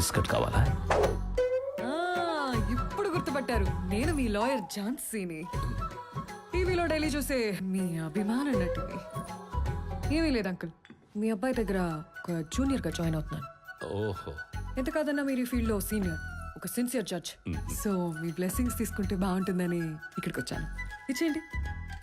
Biscuit కావాలా? ఆ, ఇప్పుడు గుర్తుపట్టారు. నేను మీ లాయర్ ఝాన్సీని. టీవీలో డైలీ చూసే మీ అభిమాన నటిని. ఏమీ లేదు అంకుల్. మీ అబ్బాయి దగ్గర ఒక జూనియర్గా జాయిన్ అవుతున్నాను. ఓహో. ఎంత కాదన్నా మీరు ఈ ఫీల్డ్లో సీనియర్ ఒక సిన్సియర్ జడ్జ్. సో మీ బ్లెస్సింగ్స్ తీసుకుంటే బాగుంటుందని ఇక్కడికి వచ్చాను ఇచ్చేయండి.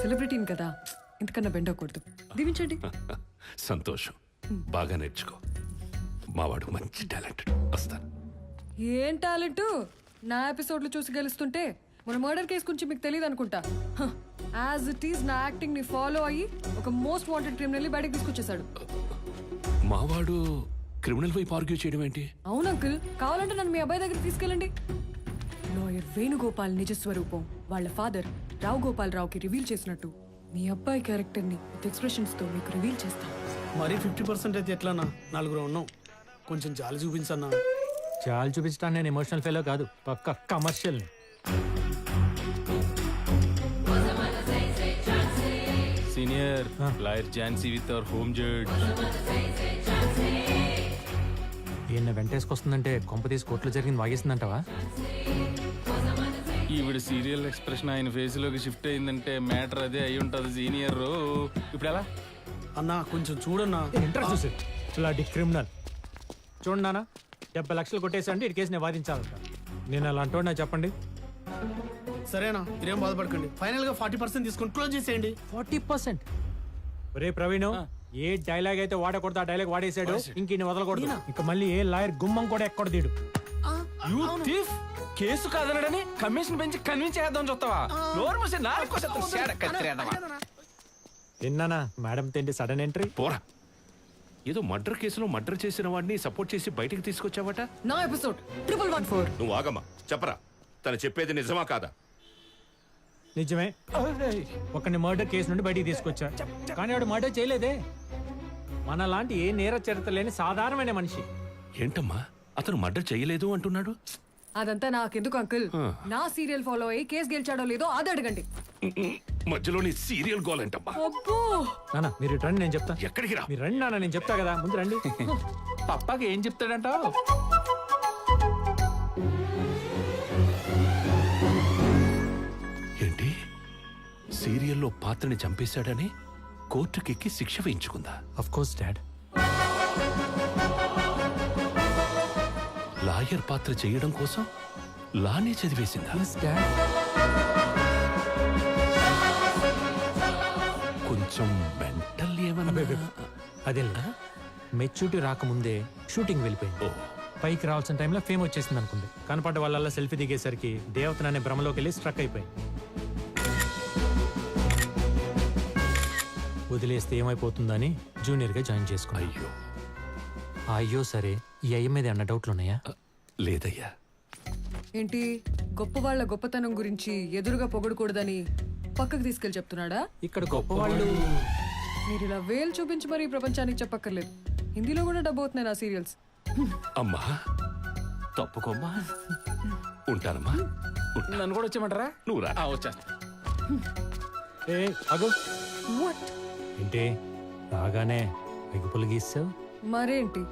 సెలబ్రిటీని కదా ఇంతకన్నా బెండ్ అవ్వకూడదు దీవించండి. సంతోషం. బాగా నేర్చుకో. మావాడు మంచి టాలెంటెడ్ వస్తాను. ఏం టాలెంట్? నా ఎపిసోడ్లు చూసి గెలుస్తుంటే మన మర్డర్ కేసు గురించి మీకు తెలియదు అనుకుంటా. యాజ్ ఇట్ ఈస్ నా యాక్టింగ్ని ఫాలో అయ్యి ఒక మోస్ట్ వాంటెడ్ క్రిమినల్ బయటకు తీసుకొచ్చేసాడు మావాడు క్రిమినల్ వైపు ఆర్గ్యూ చేయడం ఏంటి? అవును అంకుల్ కావాలంటే నన్ను మీ అబ్బాయి దగ్గరికి తీసుకెళ్ళండి. లాయర్ వేణుగోపాల్ నిజ స్వరూపం వాళ్ళ ఫాదర్ రావు గోపాల్ రావుకి రివీల్ చేసినట్టు. మీ అబ్బాయి క్యారెక్టర్ని ఎక్స్ప్రెషన్స్తో మీకు రివీల్ చేస్తాను మరీ ఫిఫ్టీ పర్సెంట్ అయితే ఎట్లానా నలుగురు ఉన్నాం. కొంచెం జాలి చూపించన్నా. చాలు చూపించడానికి నేను ఎమోషనల్ ఫెలో కాదు. పక్క commercial senior lawyer Jhansi with our home judge ఈయన వెంటేసుకొస్తుందంటే కొంప తీసి కోట్లు జరిగింది వాగేసిందంటావా? ఈవిడ సీరియల్ ఎక్స్ప్రెషన్ ఆయన ఫేస్లోకి షిఫ్ట్ అయిందంటే మ్యాటర్ అదే అయి ఉంటది సీనియర్ ఇప్పుడు ఎలా? అన్నా కొంచెం చూడన్నా. ఇంట్రెస్ట్ చూసి ఇలాంటి క్రిమినల్ చూడండి నాన్న డెబ్బై లక్షలు కొట్టేసండి ఇటు కేసు నేను వాదించాలంట నేను అలా అంటున్నా చెప్పండి. సరేనా మీరేం బాధపడకండి. ఫైనల్గా ఫార్టీ పర్సెంట్ తీసుకొని క్లోజ్ చేసేయండి. Forty percent? ఒరే ప్రవీణ్ ఏ డైలాగ్ అయితే వాడకూడదు ఆ డైలాగ్ వాడేసాడు ఇంక ఈయన వదలకూడదు. ఇంకా మళ్ళీ ఏ లాయర్ గుమ్మం కూడా ఎక్కడ తీడు. యూ థీఫ్ కేసు కాదనడని కమిషన్ పెంచి కన్విన్స్ చేద్దాం చూస్తావా? నోరు మూసి నాలుగు కోసం కత్తిరేద్దామా విన్నానా? మేడం తిండి సడన్ ఎంట్రీ. పోరా. ఏదో మర్డర్ కేసులో మర్డర్ చేసిన వాడిని సపోర్ట్ చేసి బయటికి తీసుకొచ్చావట? నా ఎపిసోడ్ ట్రిపుల్ వన్ ఫోర్. నువ్వు ఆగమ్మా చెప్పరా. తను చెప్పేది నిజమా కాదా? నిజమే. ఒకని మర్డర్ కేసు నుండి బయటికి తీసుకొచ్చా. కానీ వాడు మర్డర్ చేయలేదే. మన లాంటి ఏ నేర చరిత్ర లేని సాధారణమైన మనిషి. ఏంటమ్మా? అతను మర్డర్ చేయలేదు అంటున్నాడు? అదంతా నాకెందుకు అంకుల్? నా సీరియల్ ఫాలో అయ్యి కేసు గెలిచాడో లేదో అది అడగండి. మధ్యలో నీ సీరియల్ గోల్ ఏంటమ్మా అబ్బో. నాన్న మీరు ఇటు రండి నేను చెప్తా. ఎక్కడికి రా? మీరు రండి నాన్న నేను చెప్తా కదా ముందు రండి. పప్పాకి ఏం చెప్తాడంటావు ఏంటి? సీరియల్లో పాత్రని చంపేశాడని కోర్టుకెక్కి శిక్ష వేయించుకుందా? అఫ్ కోర్స్ డాడ్ లాయర్ పాత్ర చేయడం కోసం లానే చదివేసిందా? డాడ్ అదే మెచ్యూరిటీ రాకముందే షూటింగ్ వెళ్ళిపోయింది. పైకి రావాల్సిన టైంలో ఫేమ్ వచ్చేసింది అనుకుంది కనపడ్డ వాళ్ళ సెల్ఫీ దిగేసరికి దేవతన అనే భ్రమలోకి వెళ్ళి స్ట్రక్ అయిపోయింది వదిలేస్తే ఏమైపోతుందని జూనియర్గా జాయిన్ చేసుకున్నాయి అయ్యో. అయ్యో సరే ఈ అయ్య మీద అన్న డౌట్లు ఉన్నాయా లేదయ్యా. ఏంటి? గొప్ప వాళ్ళ గొప్పతనం గురించి ఎదురుగా పొగడకూడదని పక్కకు తీసుకెళ్ళి చెప్తున్నాడా? ఇక్కడ గొప్ప వాళ్ళు మీరు ఇలా వేలు చూపించి మరీ ప్రపంచానికి చెప్పక్కర్లేదు. హిందీలో కూడా డబ్బు అవుతున్నాయి నా సీరియల్స్. అమ్మా తప్పుకోమ్మా. ఉంటానమ్మా. ఉంటా. నన్ను కూడా వచ్చేయమంటారా? నువ్వు రా. ఆ, వచ్చేస్తా. ఏ అగు వాట్ ఏంటి? రాగానే ఎగుపులు గీసావు? మరేంటి?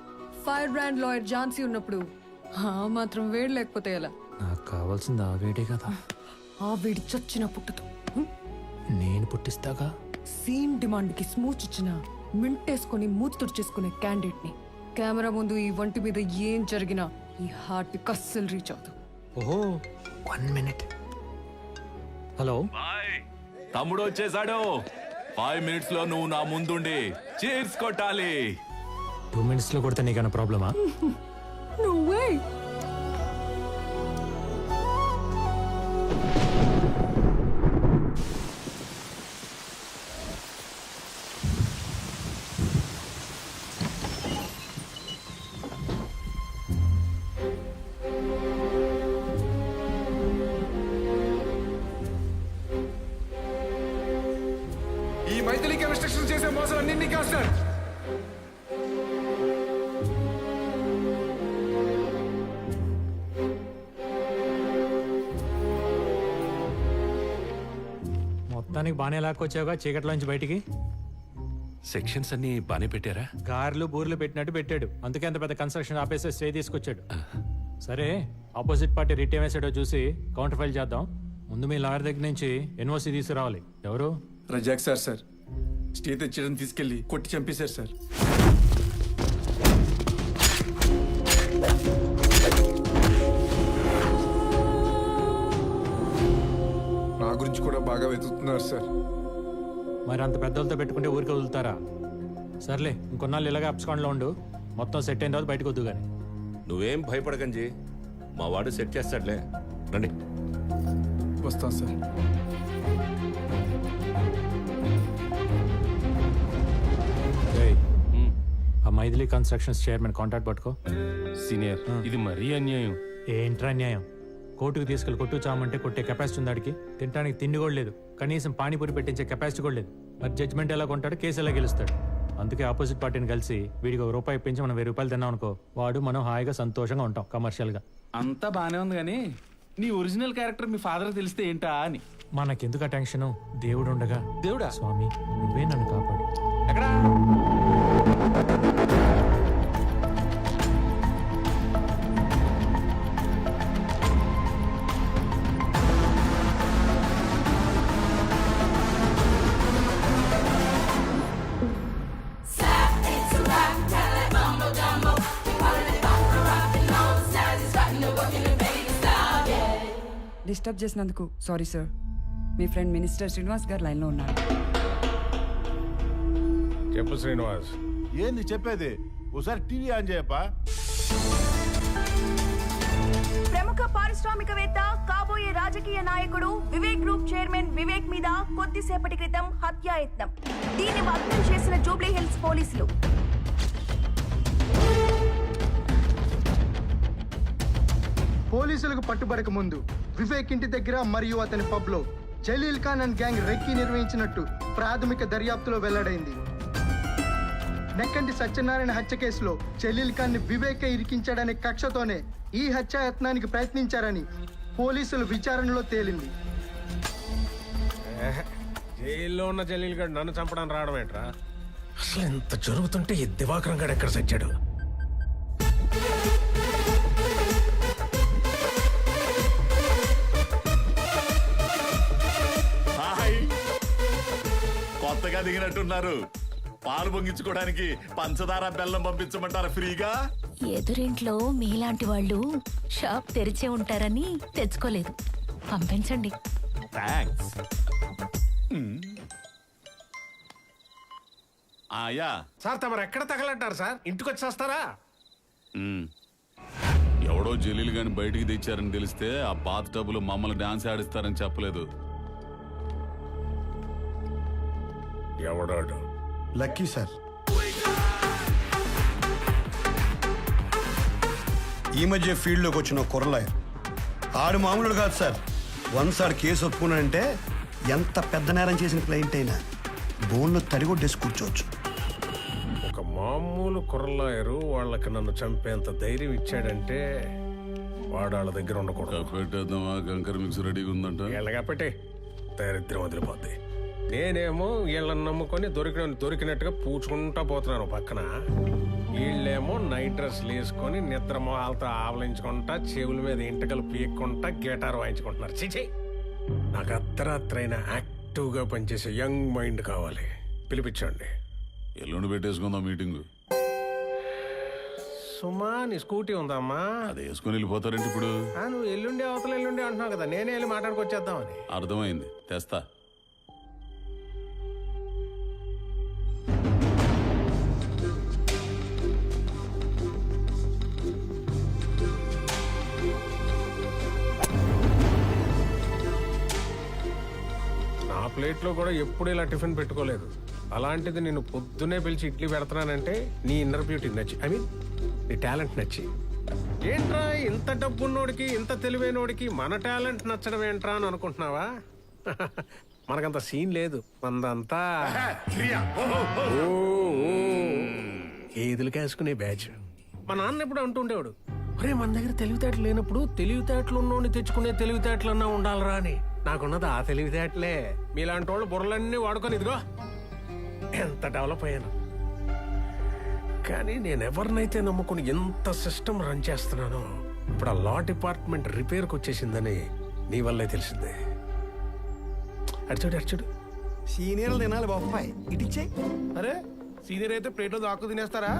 ఫైర్ బ్రాండ్ లాయర్ ఝాన్సీ ఉన్నప్పుడు. ఆ మాత్రం వేడి లేకపోతే ఎలా? నాకు కావాల్సింది ఆ వేడే కదా. ఆ వేడి చచ్చిన పుట్టుతో? నేను పుట్టిస్తాగా? సీన్ డిమాండ్కి స్మూచ్ ఇచ్చిన మింటేసుకొని మూతి తుడిచేసుకునే క్యాండిడేట్ని. కెమెరా ముందు ఈ వంటి మీద ఏం జరిగినా ఈ హార్ట్ కస్సలు రీచ్ అవుతుంది ఓహో వన్ మినిట్ హలో? తమ్ముడు వచ్చేసాడు. ఫైవ్ మినిట్స్లో నువ్వు నా ముందుండి. చీర్స్ కొట్టాలి. టూ మినిట్స్లో కొడితే నీకన్నా ప్రాబ్లమా No కాస్తారు మొత్తానికి బాగానే లాక్కొచ్చావుగా చీకట్లోంచి బయటికి. సెక్షన్స్ అన్ని బానే పెట్టారా? కార్లు బూర్లు పెట్టినట్టు పెట్టాడు. అందుకే అంత పెద్ద కన్స్ట్రక్షన్ ఆపేసి స్టే తీసుకొచ్చాడు. సరే ఆపోజిట్ పార్టీ రిట్ ఏమేసాడో చూసి కౌంటర్ ఫైల్ చేద్దాం. ముందు మీ లాయర్ దగ్గర నుంచి ఎన్ఓసి తీసుకురావాలి. ఎవరు? Razak sir sir. స్టే తెచ్చడం తీసుకెళ్ళి కొట్టి చంపేశారు సార్. నా గురించి కూడా బాగా వెతుకుతున్నారు సార్. మరి అంత పెద్దలతో పెట్టుకుంటే ఊరికి వదులుతారా? సర్లే ఇంకొన్నాళ్ళు ఇలాగే అప్స్కాండ్లో ఉండు. మొత్తం సెట్ అయిన తర్వాత బయటకు వద్దు కానీ నువ్వేం భయపడకంజీ మా వాడు సెట్ చేస్తాడులే. రండి. వస్తాను sir. Maithili constructions chairman contact పట్టుకో. సీనియర్ ఇది మరీ అన్యాయం. ఏంట్రా న్యాయం కోర్టుకు తీసుకెళ్ళి కొట్టు చామంటే కొట్టే కెపాసిటీ ఉంది ఆడికి. తినడానికి తిండి కూడా లేదు. కనీసం పానీపూరి పెట్టించే కెపాసిటీ కూడా లేదు. మరి జడ్జ్మెంట్ ఎలా కొంటాడు కేసు ఎలా గెలుస్తాడు? అందుకే ఆపోజిట్ పార్టీని కలిసి వీడికి ఒక రూపాయి ఇప్పించి మనం వెయ్యి రూపాయలు తిన్నాం అనుకో వాడు మనం హాయిగా సంతోషంగా ఉంటాం కమర్షియల్గా. అంతా బానే ఉంది కానీ నీ ఒరిజినల్ క్యారెక్టర్ మీ ఫాదర్ తెలిస్తే ఏంటా అని. మనకెందుకు ఆ టెన్షన్ దేవుడు ఉండగా. దేవుడా? స్వామి నువ్వే నన్ను కాపాడు. ఎక్కడా? డిస్టర్బ్ చేసినందుకు సారీ సార్ మీ ఫ్రెండ్ మినిస్టర్ శ్రీనివాస్ గారు లైన్లో ఉన్నారు. చెప్పు శ్రీనివాస్. ఏంది చెప్పేది? ఒకసారి టీవీ ఆన్ చేయప్పా? ప్రముఖ పారిశ్రామికవేత్త కాబోయే రాజకీయ నాయకుడు వివేక్ గ్రూప్ చైర్మన్ వివేక్ మీద కొద్దిసేపటి క్రితం హత్యాయత్నం. దీన్ని భగ్నం చేసిన జూబ్లీ హిల్స్ పోలీసులు. పోలీసులకు పట్టుబడక ముందు వివేక్ ఇంటి దగ్గర మరియు అతని పబ్లో Jaleel Khan and gang recce నిర్వహించినట్టు ప్రాథమిక దర్యాప్తులో వెల్లడైంది. నెక్కంటి సత్యనారాయణ హత్య కేసులో జలీల్ ఖాన్ని వివేక్ ఇరికించాడనే కక్షతోనే ఈ హత్యాయత్నానికి ప్రయత్నించారని పోలీసులు విచారణలో తేలింది. జైల్లో ఉన్న జలీల్ గడ్ నన్ను చంపడానికి రావడం ఏంట్రా? అసలు ఎంత జరుగుతుంటే ఈ దివాకరం గడు ఎక్కడ సచ్చాడు? కొత్తగా దిగినట్టున్నారు. పాలు పొంగించుకోవడానికి పంచదార బెల్లం పంపించమంటారా ఫ్రీగా? ఎదురింట్లో మీలాంటి వాళ్ళు షాప్ తెరిచే ఉంటారని తెచ్చుకోలేదు. పంపించండి. థ్యాంక్స్ ఆయా. సార్ తమరు ఎక్కడ తగలంటారు సార్? ఇంటికి వచ్చేస్తారా? ఎవడో జలీలు గాని బయటికి తెచ్చారని తెలిస్తే ఆ బాత్ టబ్బులు మమ్మల్ని డాన్స్ ఆడిస్తారని చెప్పలేదు. ఎవడాడు? Lucky sir. ఈ మధ్య ఫీల్డ్లోకి వచ్చిన కుర్రలాయర్ ఆడు మామూలు కాదు సార్. వన్స్ ఆడు కేసు ఒప్పుకున్నాడంటే ఎంత పెద్ద నేరం చేసిన క్లయింట్ అయినా బోన్లో తడిగొట్టేసి కూర్చోవచ్చు. ఒక మామూలు కుర్రలాయరు వాళ్ళకి నన్ను చంపేంత ధైర్యం ఇచ్చాడంటే వాడు వాళ్ళ దగ్గర ఉండకూడదు. పెట్టేద్దామా? కంకర్ మిక్స్ రెడీగా ఉందంట. వీళ్ళగా పెట్టి? దరిద్రం వదిలిపోద్ది. నేనేమో వీళ్ళని నమ్ముకొని దొరికిన దొరికినట్టుగా పూచుకుంటా పోతున్నాను పక్కన. వీళ్ళేమో నైట్ డ్రెస్లు వేసుకొని నిద్ర మొహాలతో ఆవలించుకుంటా చెవుల మీద ఇంటకలు పీక్కుంటా గిటార్ వాయించుకుంటున్నారు. చిచి నాకు అర్ధరాత్రైన యాక్టివ్గా పనిచేసే యంగ్ మైండ్ కావాలి. పిలిపించండి. ఎల్లుండి పెట్టేసుకుందాం మీటింగ్. సుమా నీ స్కూటీ ఉందమ్మా. అది వేసుకొని వెళ్ళిపోతారంటే ఇప్పుడు? నువ్వు ఎల్లుండి అవతల ఎల్లుండి అంటున్నావు కదా నేనే వెళ్ళి మాట్లాడుకొచ్చేద్దామని. అర్థమైంది. తెస్తా. ప్లేట్లో కూడా ఎప్పుడు ఇలా టిఫిన్ పెట్టుకోలేదు. అలాంటిది నేను పొద్దునే పిలిచి ఇడ్లీ పెడుతున్నానంటే నీ ఇన్నర్ బ్యూటీ నచ్చి ఐ మీన్ నీ టాలెంట్ నచ్చి. ఏంట్రా ఇంత డబ్బున్నోడికి ఇంత తెలివైనోడికి మన టాలెంట్ నచ్చడం ఏంట్రా అని అనుకుంటున్నావా? మనకంత సీన్ లేదు మందంతా. ఏదులు కాసుకునే బ్యాచ్. మా నాన్న ఎప్పుడు అంటుండేవాడు ఒరే మన దగ్గర తెలివితేటలు లేనప్పుడు తెలివితేటలు ఉన్నోడిని తెచ్చుకునే తెలివితేటలన్నా ఉండాలిరా అని. నాకున్నది ఆ తెలివితేటలే. మీలాంటి వాళ్ళు బుర్రలన్నీ వాడుకొని ఇదిగో. ఎంత డెవలప్ అయ్యాను. కానీ నేను ఎవరినైతే నమ్ముకుని ఎంత సిస్టమ్ రన్ చేస్తున్నానో ఇప్పుడు ఆ లా డిపార్ట్మెంట్ రిపేర్కి వచ్చేసిందని నీ వల్లే తెలిసిందే. అడిచాడు అడిచాడు సీనియర్లు తినాలి బాబాయ్ ఇటిచ్చే అరే సీనియర్ అయితే ప్లేట్లో దాక్కు తినేస్తారా?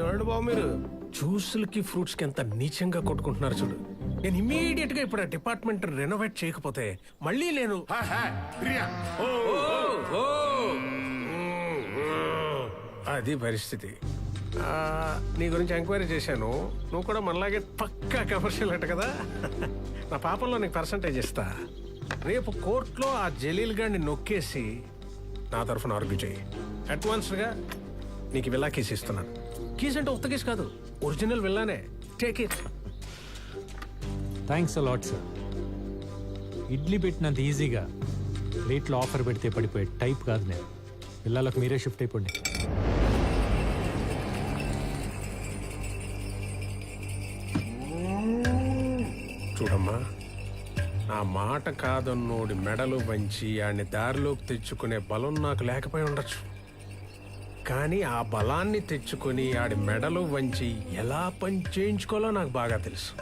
చూడండి బాబు మీరు. జ్యూసులకి ఫ్రూట్స్కి ఎంత నీచంగా కొట్టుకుంటున్నారు చూడు. నేను ఇమీడియట్గా ఇప్పుడు ఆ డిపార్ట్మెంట్ రెనోవేట్ చేయకపోతే మళ్ళీ నేను అది పరిస్థితి. నీ గురించి ఎంక్వైరీ చేశాను. నువ్వు కూడా మనలాగే పక్కా కమర్షియల్ అంట కదా? నా పాపంలో నీకు పర్సంటేజ్ ఇస్తా. రేపు కోర్టులో ఆ జలీల్ గాడిని నొక్కేసి నా తరఫున ఆర్గ్యూ చేయి. అడ్వాన్స్డ్గా నీకు విల్లా కేసు ఇస్తున్నాను. కేసు అంటే ఉత్త కేసు కాదు. Original విల్లానే. Take it thanks a lot sir idli పెట్టినంత ఈజీగా ప్లేట్లో ఆఫర్ పెడితే పడిపోయే టైప్ కాదు నేను. పిల్లలకు మీరే షిఫ్ట్ అయిపోండి. చూడమ్మా నా మాట కాదన్నోడి మెడలు వంచి ఆడిని దారిలోకి తెచ్చుకునే బలం నాకు లేకపోయి ఉండొచ్చు. కానీ ఆ బలాన్ని తెచ్చుకొని ఆడి మెడలు వంచి ఎలా పని చేయించుకోవాలో నాకు బాగా తెలుసు.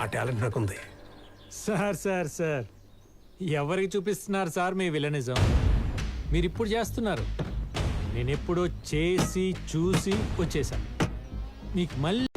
ఆ టాలెంట్ నాకుంది. Sir sir sir. ఎవరికి చూపిస్తున్నారు సార్ మీ విలనిజం? మీరు ఇప్పుడు చేస్తున్నారు. నేను ఎప్పుడో చేసి చూసి వచ్చేసాను. మీకు మళ్ళీ